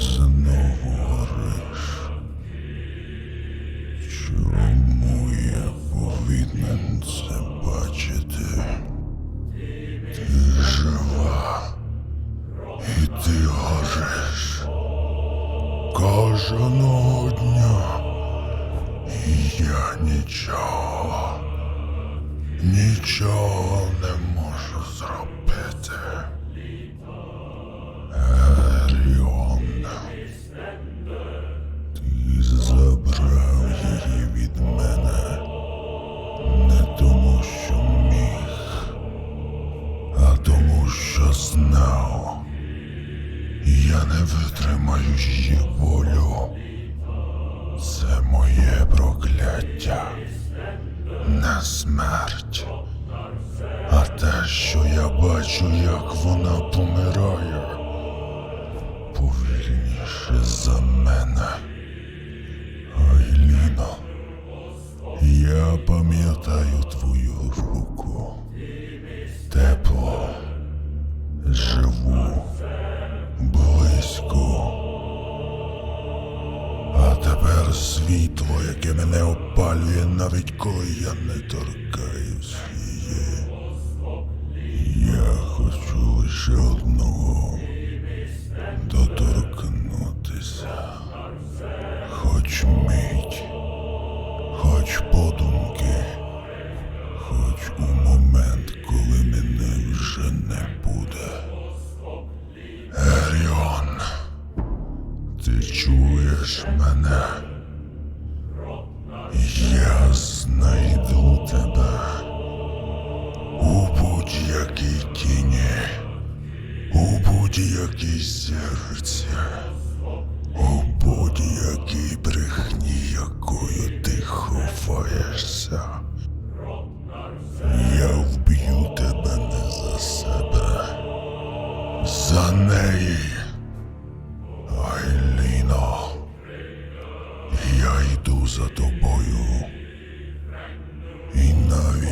знову гориш. Чому я повинен це бачити? Ти жива, і ти гориш. Кожного дня. Я нічого, нічого не можу зробити. Не витримаю її волю. Це моє прокляття. Не смерть. А те, що я бачу, як вона помирає, повільніше за мене. Айліно, я пам'ятаю твою руку. Світло, яке мене опалює, навіть коли я не торкаюсь її. Я хочу лише одного доторкнутися. Хоч мить, хоч подумки, хоч у момент, коли мене вже не буде. Еріон. Ти чуєш мене? Знайду тебе у будь-якій тіні, у будь-якій серці, у будь-якій брехні, якою ти ховаєшся. Я вб'ю тебе не за себе, за неї.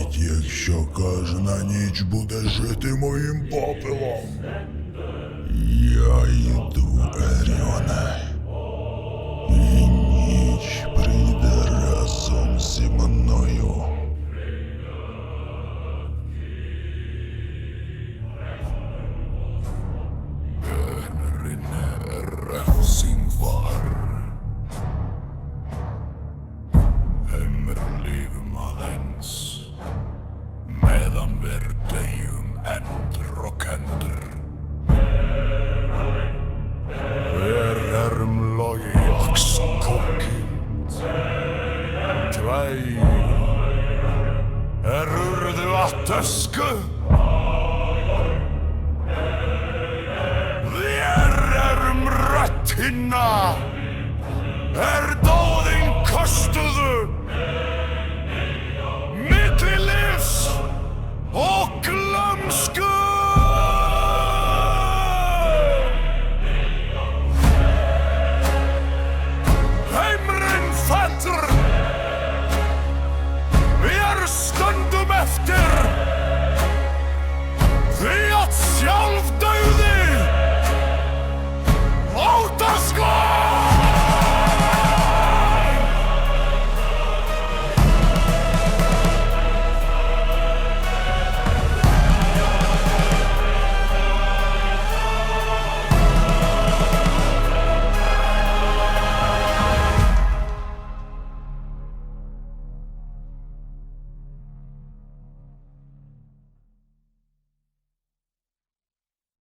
Навіть якщо кожна ніч буде жити моїм попелом, я were Dayum and Rokander. Hver erum logi axkókin? Tvæg er urðu að ösku? Þér erum röttina! Let's!